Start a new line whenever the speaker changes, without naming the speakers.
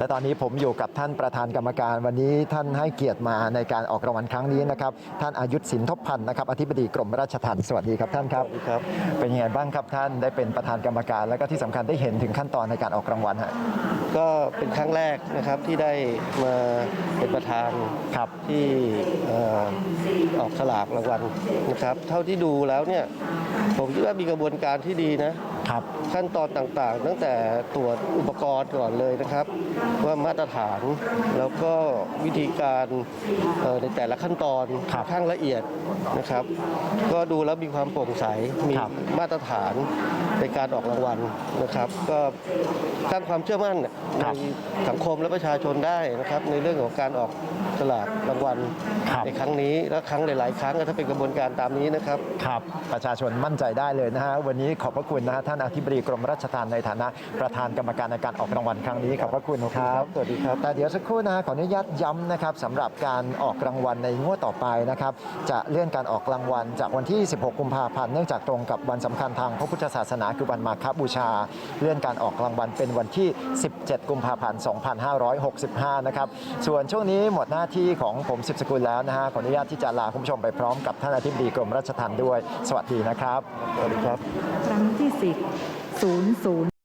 และตอนนี้ผมอยู่กับท่านประธานกรรมการวันนี้ท่านให้เกียรติมาในการออกรางวัลครั้งนี้นะครับท่านอายุทธสินทบพันธ์นะครับอธิบดีกรมราชทัณฑ์สวัสดีครับท่านครับ
สวัสดีครับ
เป็นยังไงบ้างครับท่านได้เป็นประธานกรรมการ แล้วก็ที่สำคัญได้เห็นถึงขั้นตอนในการออกรางวัลฮะ
ก็เป็นครั้งแรกนะครับที่ได้มาเป็นประธาน
ครับ
ที่เอ่อออกสลากรางวัลนะครับ เท่าที่ดูแล้วเนี่ยผมคิดว่ามีกระบวนการที่ดีนะ
ครับ
ขั้นตอนต่างๆ ตั้งแต่ตรวจอุปกรณ์ก่อนเลยนะครับ ว่ามาตรฐานแล้วก็วิธีการเอ่อในแต่ละขั้นตอน
ครับ
ข้างละเอียดนะครับ ก็ดูแล้วมีความโปร่งใสมี
ครับ
มาตรฐานในการออกรางวัลนะครับ ก็สร้างความเชื่อมั่นในสังคมและประชาชนได้นะครับ ในเรื่องของการออกสลากรางวัล
ครับ
ในครั้งนี้และครั้งหลาย ๆ ครั้งถ้าเป็นกระบวนการตามนี้นะครับ
ครับประชาชนมั่นใจได้เลยนะฮะวันนี้ขอบพระคุณนะฮะท่านอธิบดีกรมราชทัณฑ์ในฐานะประธานกรรมการในการออกรางวัลครั้งนี้ขอบพระคุณครับ
สวัสดีครับ
แต่เดี๋ยวสักครู่นะฮะขออนุญาตย้ำนะครับสำหรับการออกรางวัลในงวดต่อไปนะครับจะเลื่อนการออกรางวัลจากวันที่ 16 กุมภาพันธ์เนื่องจากตรงกับวันสำคัญทางพระพุทธศาสนาคือวันมาฆบูชา เลื่อนการออกรางวัลเป็นวันที่ 17 กุมภาพันธ์ 2565 นะครับส่วนช่วงนี้หมดหน้าที่ของผมสิบสกุลแล้วนะฮะขออนุญาตที่จะลาคุณผู้ชมไปพร้อมกับท่านอธิบดีกรมราชทัณฑ์ด้วย สวัสดีนะครับ
สวัสดีครับ
ครั้งที่สิบศูนย์ศูนย์